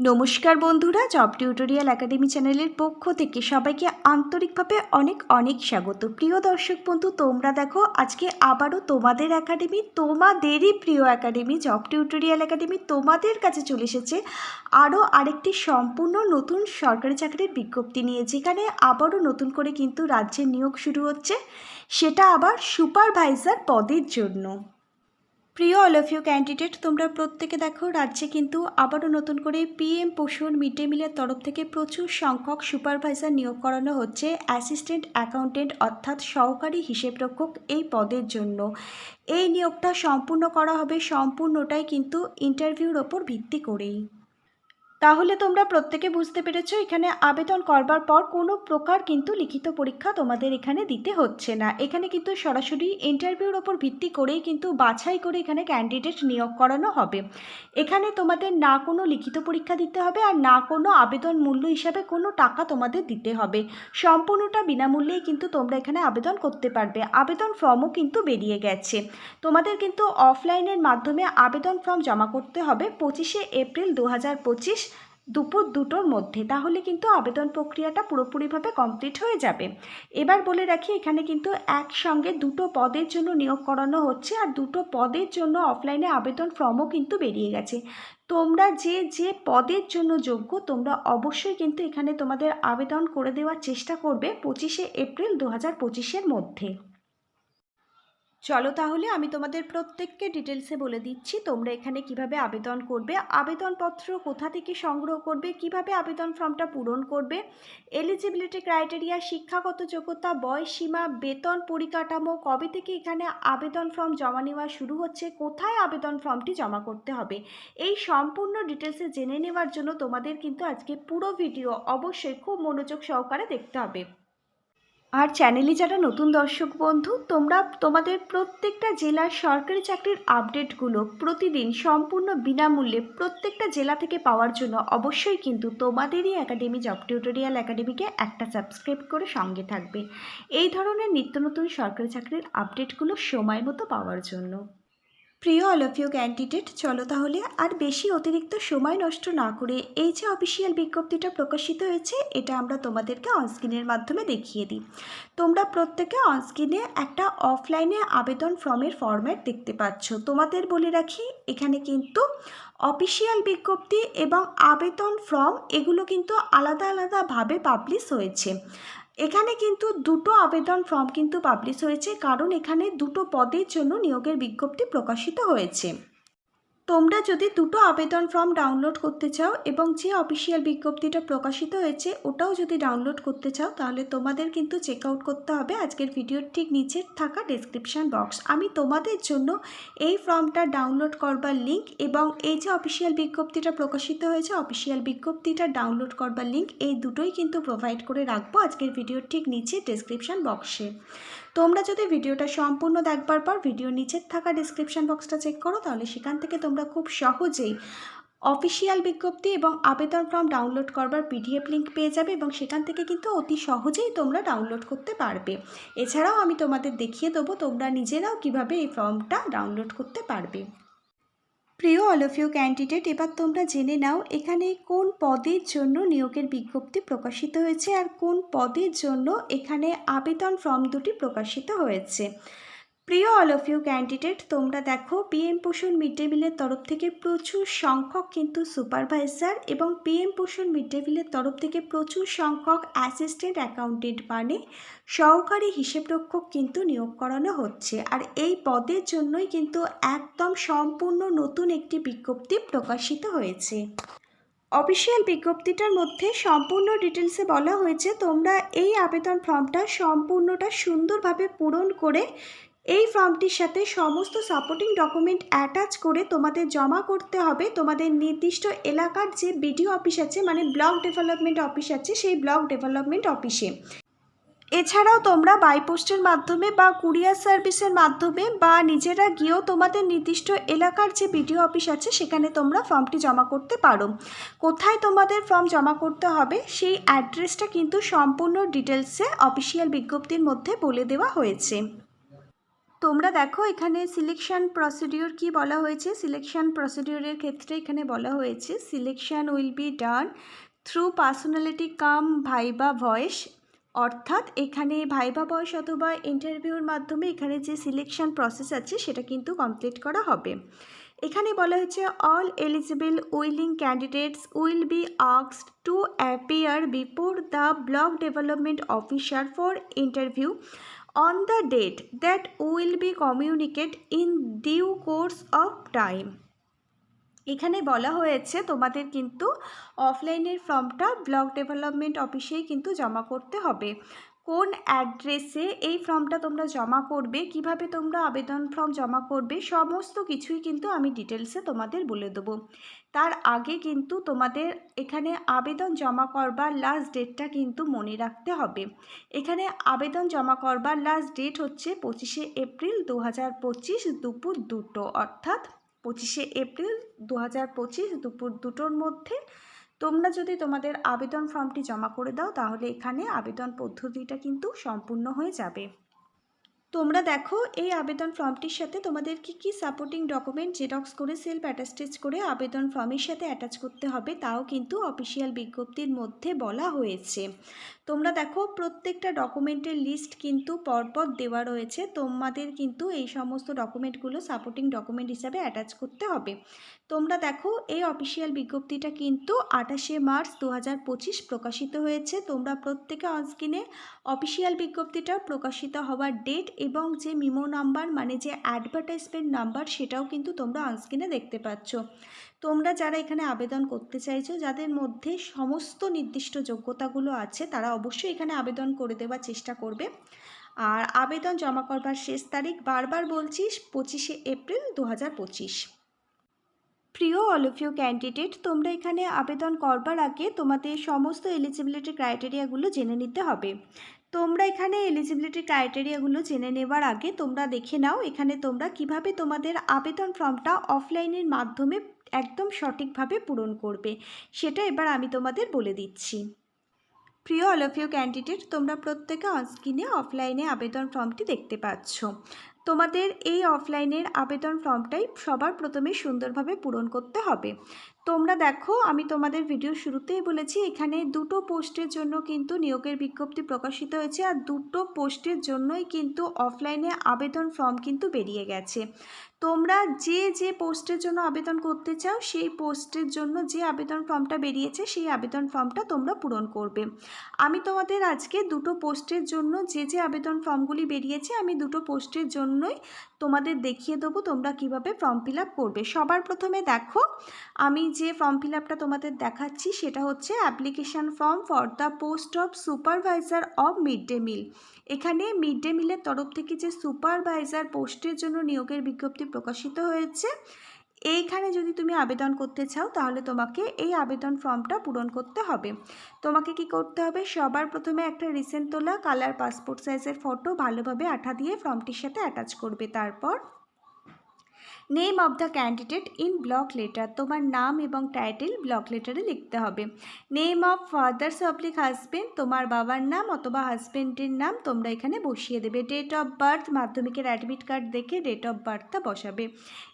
নমস্কার বন্ধুরা job tutorial academy চ্যানেলের পক্ষ থেকে সবাইকে আন্তরিকভাবে অনেক অনেক স্বাগত। প্রিয় দর্শক বন্ধু, তোমরা দেখো আজকে আবারও তোমাদের একাডেমি তোমাদেরই প্রিয় একাডেমি জব টিউটোরিয়াল একাডেমি তোমাদের কাছে চলে এসেছে আরও আরেকটি সম্পূর্ণ নতুন সরকারি চাকরির বিজ্ঞপ্তি নিয়ে, যেখানে আবারও নতুন করে কিন্তু রাজ্যে নিয়োগ শুরু হচ্ছে। সেটা আবার সুপারভাইজার পদের জন্য। প্রিয় অল অফ ইউ ক্যান্ডিডেট তোমরা প্রত্যেকে দেখো, রাজ্যে কিন্তু আবারও নতুন করে পিএম পোষণ মিড ডে মিলের তরফ থেকে প্রচুর সংখ্যক সুপারভাইজার নিয়োগ করানো হচ্ছে অ্যাসিস্ট্যান্ট অ্যাকাউন্টেন্ট অর্থাৎ সহকারী হিসেবরক্ষক এই পদের জন্য। এই নিয়োগটা সম্পূর্ণ করা হবে সম্পূর্ণটাই কিন্তু ইন্টারভিউর ওপর ভিত্তি করেই। তাহলে তোমরা প্রত্যেকে বুঝতে পেরেছ, এখানে আবেদন করবার পর কোনো প্রকার কিন্তু লিখিত পরীক্ষা তোমাদের এখানে দিতে হচ্ছে না। এখানে কিন্তু সরাসরি ইন্টারভিউর ওপর ভিত্তি করেই কিন্তু বাছাই করে এখানে ক্যান্ডিডেট নিয়োগ করানো হবে। এখানে তোমাদের না কোনো লিখিত পরীক্ষা দিতে হবে আর না কোনো আবেদন মূল্য হিসাবে কোনো টাকা তোমাদের দিতে হবে। সম্পূর্ণটা বিনামূল্যেই কিন্তু তোমরা এখানে আবেদন করতে পারবে। আবেদন ফর্মও কিন্তু বেরিয়ে গেছে। তোমাদের কিন্তু অফলাইনের মাধ্যমে আবেদন ফর্ম জমা করতে হবে পঁচিশে এপ্রিল দু হাজার পঁচিশ। দুপুর দুটোর মধ্যে, তাহলে কিন্তু আবেদন প্রক্রিয়াটা পুরোপুরিভাবে কমপ্লিট হয়ে যাবে। এবার বলে রাখি, এখানে কিন্তু একসঙ্গে দুটো পদের জন্য নিয়োগ করানো হচ্ছে আর দুটো পদের জন্য অফলাইনে আবেদন ফর্মও কিন্তু বেরিয়ে গেছে। তোমরা যে যে পদের জন্য যোগ্য, তোমরা অবশ্যই কিন্তু এখানে তোমাদের আবেদন করে দেওয়ার চেষ্টা করবে পঁচিশে এপ্রিল দু হাজার পঁচিশের মধ্যে। চলো তাহলে আমি তোমাদের প্রত্যেককে ডিটেলসে বলে দিচ্ছি তোমরা এখানে কীভাবে আবেদন করবে, আবেদনপত্র কোথা থেকে সংগ্রহ করবে, কীভাবে আবেদন ফর্মটা পূরণ করবে এলিজিবিলিটি ক্রাইটেরিয়া শিক্ষাগত যোগ্যতা, বয়স সীমা, বেতন পরিকাঠামো, কবে থেকে এখানে আবেদন ফর্ম জমা নেওয়া শুরু হচ্ছে, কোথায় আবেদন ফর্মটি জমা করতে হবে, এই সম্পূর্ণ ডিটেলসে জেনে নেওয়ার জন্য তোমাদের কিন্তু আজকে পুরো ভিডিও অবশ্যই খুব মনোযোগ সহকারে দেখতে হবে। আর চ্যানেলে যারা নতুন দর্শক বন্ধু, তোমরা তোমাদের প্রত্যেকটা জেলার সরকারি চাকরির আপডেটগুলো প্রতিদিন সম্পূর্ণ বিনামূল্যে প্রত্যেকটা জেলা থেকে পাওয়ার জন্য অবশ্যই কিন্তু তোমাদেরই একাডেমি জব টিউটোরিয়াল একাডেমিকে একটা সাবস্ক্রাইব করে সঙ্গে থাকবে। এই ধরনের নিত্য নতুন সরকারি চাকরির আপডেটগুলো সময় মতো পাওয়ার জন্য। প্রিয় অল অফ ইউ ক্যান্ডিডেট চলো তাহলে আর বেশি অতিরিক্ত সময় নষ্ট না করে এই যে অফিসিয়াল বিজ্ঞপ্তিটা প্রকাশিত হয়েছে, এটা আমরা তোমাদেরকে অনস্ক্রিনের মাধ্যমে দেখিয়ে দিই। তোমরা প্রত্যেকে অনস্ক্রিনে একটা অফলাইনে আবেদন ফর্মের ফরম্যাট দেখতে পাচ্ছ। তোমাদের বলে রাখি, এখানে কিন্তু অফিসিয়াল বিজ্ঞপ্তি এবং আবেদন ফর্ম এগুলো কিন্তু আলাদা আলাদাভাবে পাবলিশ হয়েছে। এখানে কিন্তু দুটো আবেদন ফর্ম কিন্তু পাবলিশ হয়েছে, কারণ এখানে দুটো পদের জন্য নিয়োগের বিজ্ঞপ্তি প্রকাশিত হয়েছে। তোমরা যদি দুটো আবেদন ফর্ম ডাউনলোড করতে চাও এবং যে অফিসিয়াল বিজ্ঞপ্তিটা প্রকাশিত হয়েছে ওটাও যদি ডাউনলোড করতে চাও, তাহলে তোমাদের কিন্তু চেক আউট করতে হবে। আজকের ভিডিওর ঠিক নিচে থাকা ডেসক্রিপশান বক্স আমি তোমাদের জন্য এই ফর্মটা ডাউনলোড করবার লিঙ্ক এবং এই যে অফিসিয়াল বিজ্ঞপ্তিটা প্রকাশিত হয়েছে, অফিসিয়াল বিজ্ঞপ্তিটা ডাউনলোড করবার লিঙ্ক এই দুটোই কিন্তু প্রোভাইড করে রাখব আজকের ভিডিওর ঠিক নিচে ডেসক্রিপশান বক্সে তোমরা যদি ভিডিওটা সম্পূর্ণ দেখবার পর ভিডিও নিচের থাকা ডিসক্রিপশান বক্সটা চেক করো, তাহলে সেখান থেকে তোমরা খুব সহজেই অফিসিয়াল বিজ্ঞপ্তি এবং আবেদন ফর্ম ডাউনলোড করবার পিডিএফ লিঙ্ক পেয়ে যাবে এবং সেখান থেকে কিন্তু অতি সহজেই তোমরা ডাউনলোড করতে পারবে। এছাড়াও আমি তোমাদের দেখিয়ে দেবো তোমরা নিজেরাও কীভাবে এই ফর্মটা ডাউনলোড করতে পারবে। প্রিয় অল অফ ইউ ক্যান্ডিডেট এবার তোমরা জেনে নাও এখানে কোন পদের জন্য নিয়োগের বিজ্ঞপ্তি প্রকাশিত হয়েছে আর কোন পদের জন্য এখানে আবেদন ফর্ম দুটি প্রকাশিত হয়েছে। প্রিয় অল অফ ইউ ক্যান্ডিডেট তোমরা দেখো পিএম পোষণ মিড ডে মিলের তরফ থেকে প্রচুর সংখ্যক কিন্তু সুপারভাইজার এবং পিএম পোষণ মিড ডে মিলের তরফ থেকে প্রচুর সংখ্যক অ্যাসিস্ট্যান্ট অ্যাকাউন্টেন্ট মানে সহকারী হিসেবরক্ষক কিন্তু নিয়োগ করানো হচ্ছে। আর এই পদের জন্যই কিন্তু একদম সম্পূর্ণ নতুন একটি বিজ্ঞপ্তি প্রকাশিত হয়েছে। অফিসিয়াল বিজ্ঞপ্তিটার মধ্যে সম্পূর্ণ ডিটেলসে বলা হয়েছে, তোমরা এই আবেদন ফর্মটা সম্পূর্ণটা সুন্দরভাবে পূরণ করে এই ফর্মটির সাথে সমস্ত সাপোর্টিং ডকুমেন্ট অ্যাটাচ করে তোমাদের জমা করতে হবে। তোমাদের নির্দিষ্ট এলাকার যে বিডিও অফিস আছে মানে ব্লক ডেভেলপমেন্ট অফিস আছে, সেই ব্লক ডেভেলপমেন্ট অফিসে এছাড়াও তোমরা বাইপোস্টের মাধ্যমে বা কুরিয়ার সার্ভিসের মাধ্যমে বা নিজেরা গিয়েও তোমাদের নির্দিষ্ট এলাকার যে বিডিও অফিস আছে, সেখানে তোমরা ফর্মটি জমা করতে পারো। কোথায় তোমাদের ফর্ম জমা করতে হবে, সেই অ্যাড্রেসটা কিন্তু সম্পূর্ণ ডিটেলসে অফিসিয়াল বিজ্ঞপ্তির মধ্যে বলে দেওয়া হয়েছে। তোমরা দেখো এখানে সিলেকশন প্রসিডিওর কি বলা হয়েছে? সিলেকশন প্রসিডিওরের ক্ষেত্রে এখানে বলা হয়েছে selection will be done through personality cum viva voce অর্থাৎ এখানে ভাইবা ভয়েস অথবা ইন্টারভিউর মাধ্যমে এখানে যে সিলেকশন প্রসেস আছে, সেটা কিন্তু কমপ্লিট করা হবে। এখানে বলা হয়েছে all eligible willing candidates will be আক্সড to appear before the block development officer for interview on the date that will be communicate in due course of time এখানে বলা হয়েছে, তোমাদের কিন্তু অফলাইনের ফর্মটা ব্লক ডেভেলপমেন্ট অফিসেই কিন্তু জমা করতে হবে। কোন অ্যাড্রেসে এই ফর্মটা তোমরা জমা করবে, কীভাবে তোমরা আবেদন ফর্ম জমা করবে, সমস্ত কিছুই কিন্তু আমি ডিটেলসে তোমাদের বলে দেবো। তার আগে কিন্তু তোমাদের এখানে আবেদন জমা করবার লাস্ট ডেটটা কিন্তু মনে রাখতে হবে। এখানে আবেদন জমা করবার লাস্ট ডেট হচ্ছে পঁচিশে এপ্রিল দু হাজার পঁচিশ দুপুর দুটো, অর্থাৎ পঁচিশে এপ্রিল দু হাজার পঁচিশ দুপুর দুটোর মধ্যে তোমরা যদি তোমাদের আবেদন ফর্মটি জমা করে দাও, তাহলে এখানে আবেদন পদ্ধতিটা কিন্তু সম্পূর্ণ হয়ে যাবে। তোমরা দেখো, এই আবেদন ফর্মটির সাথে তোমাদের কি কি সাপোর্টিং ডকুমেন্ট জেরক্স করে সেলফ অ্যাটাস্টেজ করে আবেদন ফর্মের সাথে অ্যাটাচ করতে হবে, তাও কিন্তু অফিসিয়াল বিজ্ঞপ্তির মধ্যে বলা হয়েছে। তোমরা দেখো, প্রত্যেকটা ডকুমেন্টের লিস্ট কিন্তু পরপর দেওয়া রয়েছে। তোমাদের কিন্তু এই সমস্ত ডকুমেন্টগুলো সাপোর্টিং ডকুমেন্ট হিসাবে অ্যাটাচ করতে হবে। তোমরা দেখো, এই অফিসিয়াল বিজ্ঞপ্তিটা কিন্তু আঠাশে মার্চ দু হাজার পঁচিশ প্রকাশিত হয়েছে। তোমরা প্রত্যেকে অনস্ক্রিনে অফিসিয়াল বিজ্ঞপ্তিটা প্রকাশিত হওয়ার ডেট এবং যে মিমো নাম্বার মানে যে অ্যাডভার্টাইজমেন্ট নাম্বার সেটাও কিন্তু তোমরা অনস্ক্রিনে দেখতে পাচ্ছ। তোমরা যারা এখানে আবেদন করতে চাইছো, যাদের মধ্যে সমস্ত নির্দিষ্ট যোগ্যতাগুলো আছে, তারা অবশ্যই এখানে আবেদন করে দেওয়ার চেষ্টা করবে। আর আবেদন জমা করবার শেষ তারিখ বারবার বলছিস, পঁচিশে এপ্রিল দু হাজার পঁচিশ। প্রিয় অল অফ ইউ ক্যান্ডিডেট তোমরা এখানে আবেদন করবার আগে তোমাদের সমস্ত এলিজিবিলিটি ক্রাইটেরিয়াগুলো জেনে নিতে হবে। তোমরা এখানে এলিজিবিলিটি ক্রাইটেরিয়াগুলো জেনে নেবার আগে তোমরা দেখে নাও, এখানে তোমরা কীভাবে তোমাদের আবেদন ফর্মটা অফলাইনের মাধ্যমে একদম সঠিকভাবে পূরণ করবে। সেটা এবার আমি তোমাদের বলে দিচ্ছি। প্রিয় অল অফ ইউ ক্যান্ডিডেট তোমরা প্রত্যেকে অনস্ক্রিনে অফলাইনে আবেদন ফর্মটি দেখতে পাচ্ছ। তোমাদের এই অফলাইনের আবেদন ফর্মটাই সবার প্রথমে সুন্দরভাবে পূরণ করতে হবে। তোমরা দেখো, আমি তোমাদের ভিডিও শুরুতেই বলেছি, এখানে দুটো পোস্টের জন্য কিন্তু নিয়োগের বিজ্ঞপ্তি প্রকাশিত হয়েছে, আর দুটো পোস্টের জন্যই কিন্তু অফলাইনে আবেদন ফর্ম কিন্তু বেরিয়ে গেছে। তোমরা যে যে পোস্টের জন্য আবেদন করতে চাও, সেই পোস্টের জন্য যে আবেদন ফর্মটা বেরিয়েছে, সেই আবেদন ফর্মটা তোমরা পূরণ করবে। আমি তোমাদের আজকে দুটো পোস্টের জন্য যে যে আবেদন ফর্মগুলি বেরিয়েছে, আমি দুটো পোস্টের জন্যই তোমাদের দেখিয়ে দেবো তোমরা কীভাবে ফর্ম ফিল করবে। সবার প্রথমে দেখো, আমি যে ফর্ম ফিল তোমাদের দেখাচ্ছি, সেটা হচ্ছে application form for the post of supervisor of mid day meal. এখানে মিড ডে মিলের তরফ থেকে যে সুপারভাইজার পোস্টের জন্য নিয়োগের বিজ্ঞপ্তি প্রকাশিত হয়েছে, এইখানে যদি তুমি আবেদন করতে চাও, তাহলে তোমাকে এই আবেদন ফর্মটা পূরণ করতে হবে। তোমাকে কি করতে হবে? সবার প্রথমে একটা রিসেন্ট তোলা, কালার, পাসপোর্ট সাইজের ফটো ভালোভাবে আঠা দিয়ে ফর্মটির সাথে অ্যাটাচ করবে। তারপর name of the candidate in block letter তোমার নাম এবং টাইটেল ব্লক লেটারে লিখতে হবে। Name of father's oblique husband তোমার বাবার নাম অথবা হাজব্যান্ডের নাম তোমরা এখানে বসিয়ে দেবে। ডেট অফ বার্থ মাধ্যমিকের অ্যাডমিট কার্ড দেখে ডেট অফ বার্থটা বসাবে।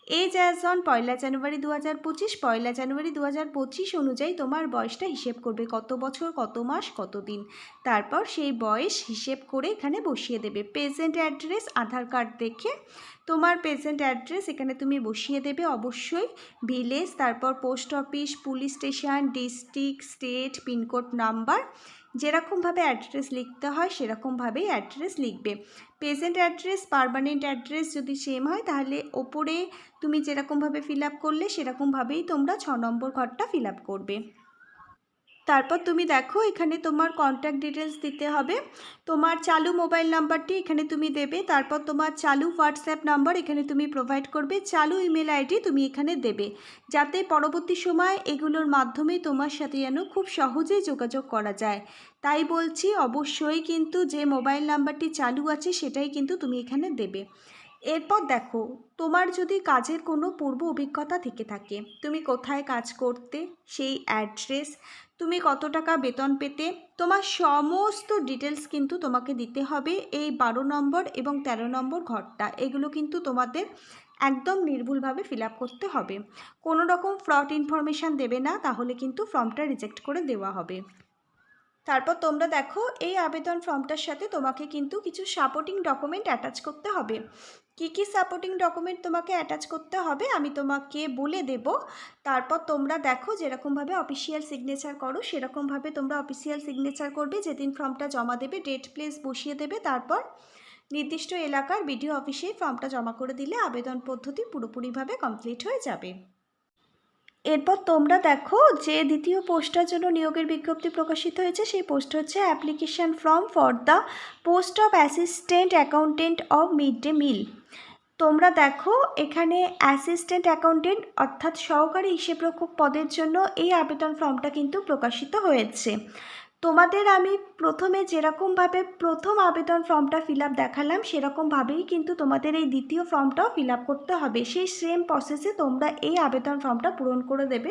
এজ অ্যাজ অন পয়লা জানুয়ারি দু হাজার পঁচিশ, পয়লা জানুয়ারি দু হাজার পঁচিশ অনুযায়ী তোমার বয়সটা হিসেব করবে, কত বছর, কত মাস, কত দিন। তারপর সেই বয়স হিসেব করে এখানে বসিয়ে দেবে। প্রেজেন্ট অ্যাড্রেস আধার কার্ড দেখে তোমার প্রেজেন্ট অ্যাড্রেস এখানে তুমি বসিয়ে দেবে অবশ্যই। ভিলেজ তারপর post office police station district state pincode number যেরকমভাবে অ্যাড্রেস লিখতে হয় সেরকমভাবেই অ্যাড্রেস লিখবে। প্রেজেন্ট অ্যাড্রেস পারমানেন্ট অ্যাড্রেস যদি সেম হয়, তাহলে ওপরে তুমি যেরকমভাবে ফিল আপ করলে সেরকমভাবেই তোমরা ছ নম্বর ঘরটা ফিল আপ করবে। তারপর তুমি দেখো, এখানে তোমার কন্ট্যাক্ট ডিটেলস দিতে হবে। তোমার চালু মোবাইল নাম্বারটি এখানে তুমি দেবে, তারপর তোমার চালু হোয়াটসঅ্যাপ নাম্বার এখানে তুমি প্রোভাইড করবে, চালু ইমেল আইডি তুমি এখানে দেবে। যাতে পরবর্তী সময় এগুলোর মাধ্যমে তোমার সাথে যেন খুব সহজেই যোগাযোগ করা যায়। তাই বলছি, অবশ্যই কিন্তু যে মোবাইল নাম্বারটি চালু আছে, সেটাই কিন্তু তুমি এখানে দেবে। এরপর দেখো, তোমার যদি কাজের কোনো পূর্ব অভিজ্ঞতা থেকে থাকে, তুমি কোথায় কাজ করতে, সেই অ্যাড্রেস তুমি কত টাকা বেতন পেতে? তোমার সমস্ত ডিটেলস কিন্তু তোমাকে দিতে হবে এই বারো নম্বর এবং তেরো নম্বর ঘরটা। এগুলো কিন্তু তোমাদের একদম নির্ভুলভাবে ফিল করতে হবে। কোনো রকম ফ্রড ইনফরমেশান দেবে না, তাহলে কিন্তু ফর্মটা রিজেক্ট করে দেওয়া হবে। তারপর তোমরা দেখো, এই আবেদন ফর্মটার সাথে তোমাকে কিন্তু কিছু সাপোর্টিং ডকুমেন্ট অ্যাটাচ করতে হবে। কী কী সাপোর্টিং ডকুমেন্ট তোমাকে অ্যাটাচ করতে হবে আমি তোমাকে বলে দেব। তারপর তোমরা দেখো যেরকমভাবে অফিসিয়াল সিগনেচার করো, সেরকমভাবে তোমরা অফিসিয়াল সিগনেচার করবে, যেদিন ফর্মটা জমা দেবে ডেট প্লেস বসিয়ে দেবে, তারপর নির্দিষ্ট এলাকার বিডিও অফিসেই ফর্মটা জমা করে দিলে আবেদন পদ্ধতি পুরোপুরিভাবে কমপ্লিট হয়ে যাবে। এরপর তোমরা দেখো যে দ্বিতীয় পোস্টটার জন্য নিয়োগের বিজ্ঞপ্তি প্রকাশিত হয়েছে, সেই পোস্ট হচ্ছে application form for the post of assistant accountant of mid day meal তোমরা দেখো, এখানে অ্যাসিস্ট্যান্ট অ্যাকাউন্টেন্ট অর্থাৎ সহকারী হিসেবরক্ষক পদের জন্য এই আবেদন ফর্মটা কিন্তু প্রকাশিত হয়েছে। তোমাদের আমি প্রথমে যেরকমভাবে প্রথম আবেদন ফর্মটা ফিল আপ দেখালাম সেরকমভাবেই কিন্তু তোমাদের এই দ্বিতীয় ফর্মটাও ফিল আপ করতে হবে। সেই সেম প্রসেসে তোমরা এই আবেদন ফর্মটা পূরণ করে দেবে।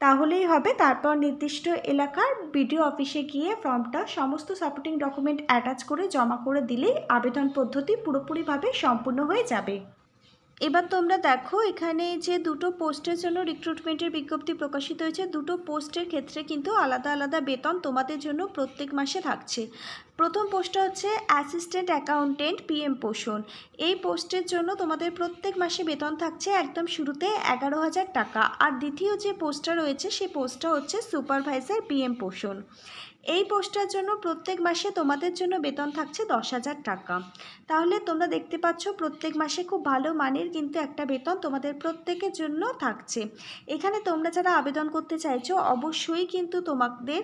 তাহলেই হবে। তারপর নির্দিষ্ট এলাকার বিডিও অফিসে গিয়ে ফর্মটা সমস্ত সাপোর্টিং ডকুমেন্ট অ্যাটাচ করে জমা করে দিলেই আবেদন পদ্ধতি পুরোপুরিভাবে সম্পূর্ণ হয়ে যাবে। এবার তোমরা দেখো, এখানে যে দুটো পোস্টের জন্য রিক্রুটমেন্টের বিজ্ঞপ্তি প্রকাশিত হয়েছে, দুটো পোস্টের ক্ষেত্রে কিন্তু আলাদা আলাদা বেতন তোমাদের জন্য প্রত্যেক মাসে থাকছে। প্রথম পোস্টটা হচ্ছে অ্যাসিস্ট্যান্ট অ্যাকাউন্টেন্ট পিএম পোষণ এই পোস্টের জন্য তোমাদের প্রত্যেক মাসে বেতন থাকছে একদম শুরুতে এগারো হাজার টাকা। আর দ্বিতীয় যে পোস্টটা রয়েছে সেই পোস্টটা হচ্ছে সুপারভাইজার পিএম পোষণ এই পোস্টটার জন্য প্রত্যেক মাসে তোমাদের জন্য বেতন থাকছে দশ হাজার টাকা। তাহলে তোমরা দেখতে পাচ্ছ প্রত্যেক মাসে খুব ভালো মানের কিন্তু একটা বেতন তোমাদের প্রত্যেকের জন্য থাকছে। এখানে তোমরা যারা আবেদন করতে চাইছো, অবশ্যই কিন্তু তোমাদের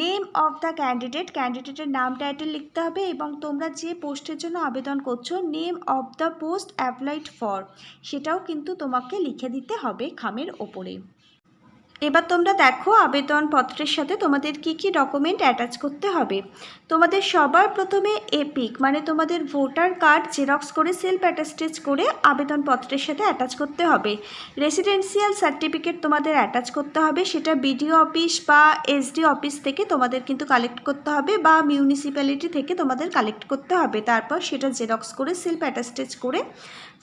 নেম অফ দ্য ক্যান্ডিডেট ক্যান্ডিডেটের নাম টাইটেল লিখতে হবে এবং তোমরা যে পোস্টের জন্য আবেদন করছ name of the post applied for সেটাও কিন্তু তোমাকে লিখে দিতে হবে খামের ওপরে। এবার তোমরা দেখো আবেদনপত্রের সাথে তোমাদের কি কি ডকুমেন্ট অ্যাটাচ করতে হবে। তোমাদের সবার প্রথমে এপিক মানে তোমাদের ভোটার কার্ড জেরক্স করে সেলফ অ্যাটাস্টেজ করে আবেদনপত্রের সাথে অ্যাটাচ করতে হবে। রেসিডেন্সিয়াল সার্টিফিকেট তোমাদের অ্যাটাচ করতে হবে, সেটা বিডিও অফিস বা এসডি অফিস থেকে তোমাদের কিন্তু কালেক্ট করতে হবে বা মিউনিসিপ্যালিটি থেকে তোমাদের কালেক্ট করতে হবে। তারপর সেটা জেরক্স করে সেলফ অ্যাটাস্টেজ করে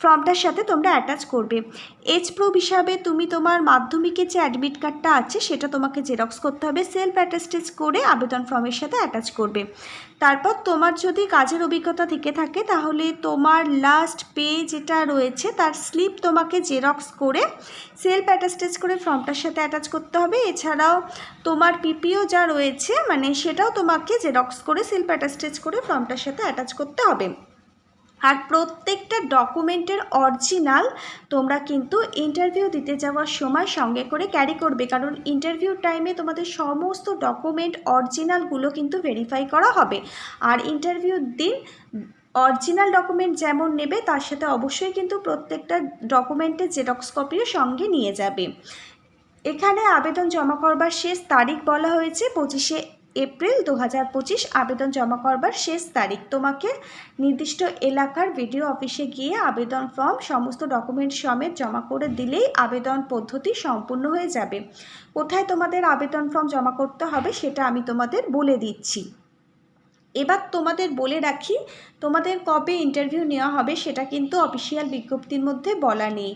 ফর্মটার সাথে তোমরা অ্যাটাচ করবে। এজ প্রুফ হিসাবে তুমি তোমার মাধ্যমিকের যে অ্যাডমিট কার্ডটা আছে, সেটা তোমাকে জেরক্স করতে হবে। সেলফ অ্যাটাস্টেজ করে আবেদন ফর্মের সাথে অ্যাটাচ করবে। তারপর তোমার যদি কাজের অভিজ্ঞতা থেকে থাকে, তাহলে তোমার লাস্ট পে যেটা রয়েছে, তার স্লিপ তোমাকে জেরক্স করে সেলফ অ্যাটাস্টেজ করে ফর্মটার সাথে অ্যাটাচ করতে হবে। এছাড়াও তোমার পিপিও যা রয়েছে মানে সেটাও তোমাকে জেরক্স করে সেলফ অ্যাটাস্টেজ করে ফর্মটার সাথে অ্যাটাচ করতে হবে। আর প্রত্যেকটা ডকুমেন্টের অরিজিনাল তোমরা কিন্তু ইন্টারভিউ দিতে যাওয়ার সময় সঙ্গে করে ক্যারি করবে। কারণ ইন্টারভিউ টাইমে তোমাদের সমস্ত ডকুমেন্ট অরিজিনালগুলো কিন্তু ভেরিফাই করা হবে। আর ইন্টারভিউর দিন অরিজিনাল ডকুমেন্ট যেমন নেবে, তার সাথে অবশ্যই কিন্তু প্রত্যেকটা ডকুমেন্টের জেরক্স কপিও সঙ্গে নিয়ে যাবে। এখানে আবেদন জমা করবার শেষ তারিখ বলা হয়েছে, পঁচিশে এপ্রিল দু হাজার পঁচিশ আবেদন জমা করবার শেষ তারিখ। তোমাকে নির্দিষ্ট এলাকার ভিডিও অফিসে গিয়ে আবেদন ফর্ম সমস্ত ডকুমেন্ট সমেত জমা করে দিলেই আবেদন পদ্ধতি সম্পূর্ণ হয়ে যাবে। কোথায় তোমাদের আবেদন ফর্ম জমা করতে হবে সেটা আমি তোমাদের বলে দিচ্ছি। এবার তোমাদের বলে রাখি, তোমাদের কবে ইন্টারভিউ নেওয়া হবে সেটা কিন্তু অফিসিয়াল বিজ্ঞপ্তির মধ্যে বলা নেই।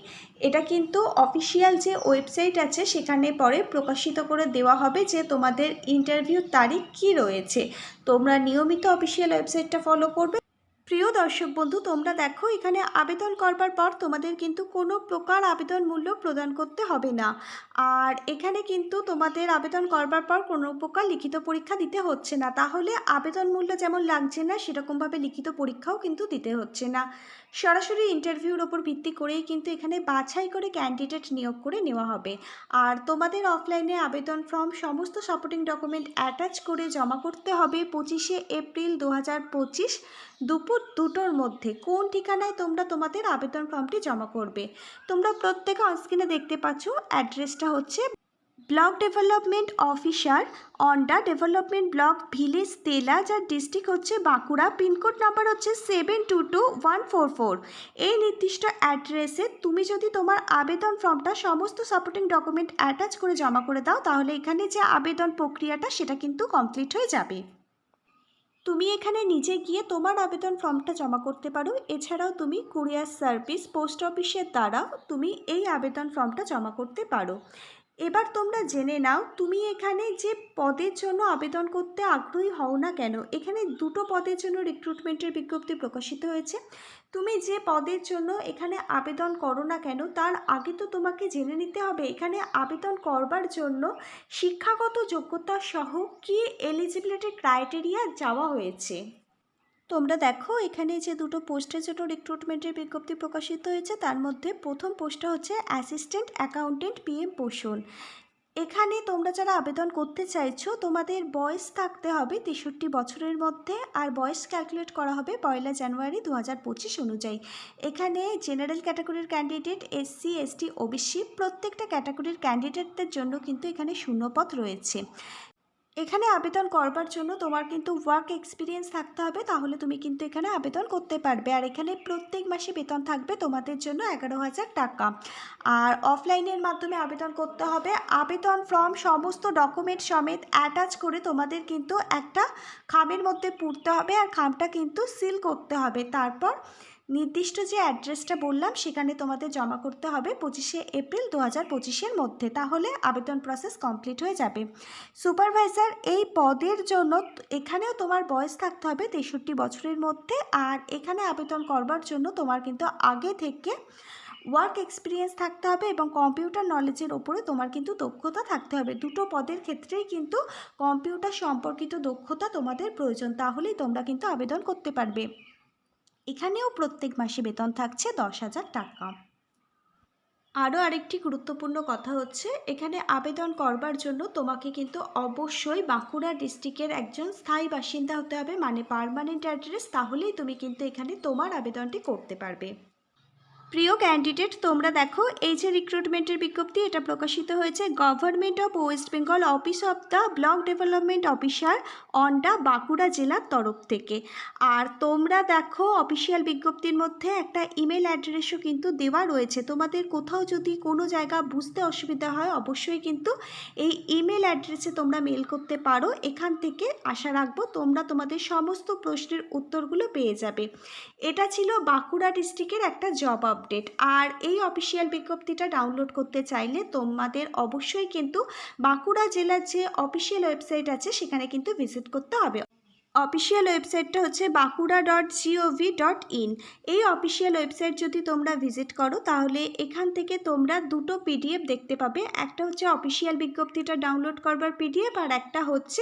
এটা কিন্তু অফিসিয়াল যে ওয়েবসাইট আছে সেখানে পরে প্রকাশিত করে দেওয়া হবে যে তোমাদের ইন্টারভিউ তারিখ কি রয়েছে। তোমরা নিয়মিত অফিসিয়াল ওয়েবসাইটটা ফলো করবে প্রিয় দর্শক বন্ধু, তোমরা দেখো, এখানে আবেদন করবার পর তোমাদের কিন্তু কোনো প্রকার আবেদন মূল্য প্রদান করতে হবে না। আর এখানে কিন্তু তোমাদের আবেদন করবার পর কোনো প্রকার লিখিত পরীক্ষা দিতে হচ্ছে না। তাহলে আবেদন মূল্য যেমন লাগছে না, সেরকমভাবে লিখিত পরীক্ষাও কিন্তু দিতে হচ্ছে না। সরাসরি ইন্টারভিউর ওপর ভিত্তি করেই কিন্তু এখানে বাছাই করে ক্যান্ডিডেট নিয়োগ করে নেওয়া হবে। আর তোমাদের অফলাইনে আবেদন ফর্ম সমস্ত সাপোর্টিং ডকুমেন্ট অ্যাটাচ করে জমা করতে হবে পঁচিশে এপ্রিল দু হাজার পঁচিশ দুপুর দুটোর মধ্যে। কোন ঠিকানায় তোমরা তোমাদের আবেদন ফর্মটি জমা করবে? তোমরা প্রত্যেকে অনস্ক্রিনে দেখতে পাচ্ছ অ্যাড্রেসটা হচ্ছে block development officer Onda development block village Tela যার ডিস্ট্রিক্ট হচ্ছে বাঁকুড়া। পিনকোড নাম্বার হচ্ছে seven two two one four four এই নির্দিষ্ট অ্যাড্রেসে তুমি যদি তোমার আবেদন ফর্মটা সমস্ত সাপোর্টিং ডকুমেন্ট অ্যাটাচ করে জমা করে দাও, তাহলে এখানে যে আবেদন প্রক্রিয়াটা সেটা কিন্তু কমপ্লিট হয়ে যাবে। তুমি এখানে নিজে গিয়ে তোমার আবেদন ফর্মটা জমা করতে পারো। এছাড়াও তুমি কুরিয়ার সার্ভিস পোস্ট অফিসের দ্বারাও তুমি এই আবেদন ফর্মটা জমা করতে পারো। এবার তোমরা জেনে নাও, তুমি এখানে যে পদের জন্য আবেদন করতে আগ্রহী হও না কেন? এখানে দুটো পদের জন্য রিক্রুটমেন্টের বিজ্ঞপ্তি প্রকাশিত হয়েছে। তুমি যে পদের জন্য এখানে আবেদন করো না কেন, তার আগে তো তোমাকে জেনে নিতে হবে, এখানে আবেদন করবার জন্য শিক্ষাগত যোগ্যতা সহ কী এলিজিবিলিটি ক্রাইটেরিয়া যাওয়া হয়েছে। তোমরা দেখো, এখানে যে দুটো পোস্টের জন্য রিক্রুটমেন্টের বিজ্ঞপ্তি প্রকাশিত হয়েছে, তার মধ্যে প্রথম পোস্টটা হচ্ছে অ্যাসিস্ট্যান্ট অ্যাকাউন্টেন্ট পিএম পোষণ এখানে তোমরা যারা আবেদন করতে চাইছো, তোমাদের বয়স থাকতে হবে তেষট্টি বছরের মধ্যে, আর বয়স ক্যালকুলেট করা হবে পয়লা জানুয়ারি দু হাজার পঁচিশ অনুযায়ী। এখানে জেনারেল ক্যাটাগরির ক্যান্ডিডেট এসসি এসটি ওবিসি প্রত্যেকটা ক্যাটাগরির ক্যান্ডিডেটদের জন্য কিন্তু এখানে শূন্যপদ রয়েছে। এখানে আবেদন করবার জন্য তোমার কিন্তু ওয়ার্ক এক্সপিরিয়েন্স থাকতে হবে, তাহলে তুমি কিন্তু এখানে আবেদন করতে পারবে। আর এখানে প্রত্যেক মাসে বেতন থাকবে তোমাদের জন্য এগারো হাজার টাকা। আর অফলাইনের মাধ্যমে আবেদন করতে হবে। আবেদন ফর্ম সমস্ত ডকুমেন্ট সমেত অ্যাটাচ করে তোমাদের কিন্তু একটা খামের মধ্যে পুরতে হবে, আর খামটা কিন্তু সিল করতে হবে। তারপর নির্দিষ্ট যে অ্যাড্রেসটা বললাম, সেখানে তোমাদের জমা করতে হবে পঁচিশে এপ্রিল দু হাজার পঁচিশের মধ্যে। তাহলে আবেদন প্রসেস কমপ্লিট হয়ে যাবে। সুপারভাইজার এই পদের জন্য এখানেও তোমার বয়স থাকতে হবে তেষট্টি বছরের মধ্যে, আর এখানে আবেদন করবার জন্য তোমার কিন্তু আগে থেকে ওয়ার্ক এক্সপিরিয়েন্স থাকতে হবে এবং কম্পিউটার নলেজের ওপরে তোমার কিন্তু দক্ষতা থাকতে হবে। দুটো পদের ক্ষেত্রেই কিন্তু কম্পিউটার সম্পর্কিত দক্ষতা তোমাদের প্রয়োজন। তাহলেই তোমরা কিন্তু আবেদন করতে পারবে। এখানেও প্রত্যেক মাসে বেতন থাকছে দশ হাজার টাকা। আরও আরেকটি গুরুত্বপূর্ণ কথা হচ্ছে, এখানে আবেদন করবার জন্য তোমাকে কিন্তু অবশ্যই বাঁকুড়া ডিস্ট্রিক্টের একজন স্থায়ী বাসিন্দা হতে হবে মানে পারমানেন্ট অ্যাড্রেস তাহলেই তুমি কিন্তু এখানে তোমার আবেদনটি করতে পারবে। প্রিয় ক্যান্ডিডেট তোমরা দেখো, এই যে রিক্রুটমেন্টের বিজ্ঞপ্তি, এটা প্রকাশিত হয়েছে government of West Bengal office of the block development officer Onda Bankura জেলার তরফ থেকে। আর তোমরা দেখো অফিসিয়াল বিজ্ঞপ্তির মধ্যে একটা ইমেল অ্যাড্রেসও কিন্তু দেওয়া রয়েছে। তোমাদের কোথাও যদি কোনো জায়গা বুঝতে অসুবিধা হয়, অবশ্যই কিন্তু এই ইমেল অ্যাড্রেসে তোমরা মেল করতে পারো। এখান থেকে আশা রাখব, তোমরা তোমাদের সমস্ত প্রশ্নের উত্তরগুলো পেয়ে যাবে। এটা ছিল বাঁকুড়া ডিস্ট্রিক্টের একটা জব আপডেট। আর এই অফিসিয়াল বিজ্ঞপ্তিটা ডাউনলোড করতে চাইলে তোমাদের অবশ্যই কিন্তু বাঁকুড়া জেলার যে অফিসিয়াল ওয়েবসাইট আছে, সেখানে কিন্তু ভিজিট করতে হবে। অফিসিয়াল ওয়েবসাইটটা হচ্ছে Bankura dot GOV dot in এই অফিসিয়াল ওয়েবসাইট যদি তোমরা ভিজিট করো, তাহলে এখান থেকে তোমরা দুটো পিডিএফ দেখতে পাবে। একটা হচ্ছে অফিসিয়াল বিজ্ঞপ্তিটা ডাউনলোড করবার পিডিএফ আর একটা হচ্ছে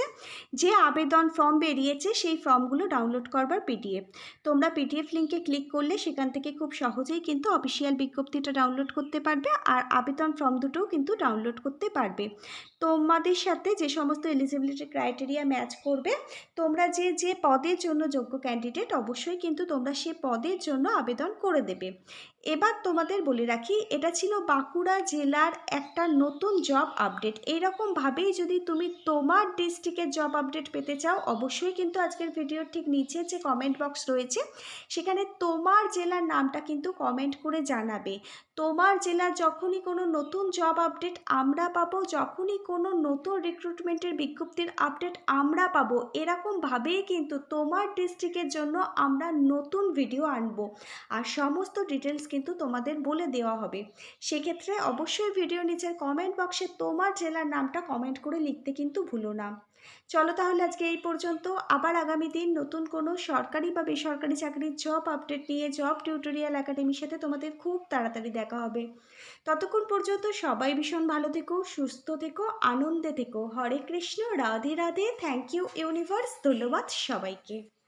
যে আবেদন ফর্ম বেরিয়েছে, সেই ফর্মগুলো ডাউনলোড করবার পিডিএফ তোমরা পিডিএফ লিঙ্কে ক্লিক করলে সেখান থেকে খুব সহজেই কিন্তু অফিসিয়াল বিজ্ঞপ্তিটা ডাউনলোড করতে পারবে, আর আবেদন ফর্ম দুটোও কিন্তু ডাউনলোড করতে পারবে। তোমাদের সাথে যে সমস্ত এলিজিবিলিটি ক্রাইটেরিয়া ম্যাচ করবে, তোমরা যে যে পদের জন্য যোগ্য ক্যান্ডিডেট অবশ্যই কিন্তু তোমরা সে পদের জন্য আবেদন করে দেবে। এবার তোমাদের বলে রাখি, এটা ছিল বাঁকুড়া জেলার একটা নতুন জব আপডেট এইরকমভাবেই যদি তুমি তোমার ডিস্ট্রিক্টের জব আপডেট পেতে চাও, অবশ্যই কিন্তু আজকের ভিডিওর ঠিক নিচে যে কমেন্ট বক্স রয়েছে, সেখানে তোমার জেলার নামটা কিন্তু কমেন্ট করে জানাবে। তোমার জেলার যখনই কোনো নতুন জব আপডেট আমরা পাবো, যখনই কোনো নতুন রিক্রুটমেন্টের বিজ্ঞপ্তির আপডেট আমরা পাবো এরকমভাবেই কিন্তু তোমার ডিস্ট্রিক্টের জন্য আমরা নতুন ভিডিও আনব। আর সমস্ত ডিটেলস কিন্তু তোমাদের বলে দেওয়া হবে। সেক্ষেত্রে অবশ্যই ভিডিও নিচের কমেন্ট বক্সে তোমার জেলার নামটা কমেন্ট করে লিখতে কিন্তু ভুলো না। চলো তাহলে আজকে এই পর্যন্ত। আবার আগামী দিন নতুন কোনো সরকারি বা বেসরকারি চাকরির জব আপডেট নিয়ে জব টিউটোরিয়াল একাডেমির সাথে তোমাদের খুব তাড়াতাড়ি দেখা হবে। ততক্ষণ পর্যন্ত সবাই ভীষণ ভালো থেকো, সুস্থ থেকো, আনন্দে থেকো। Hare Krishna, Radhe Radhe. Thank you universe ধন্যবাদ সবাইকে।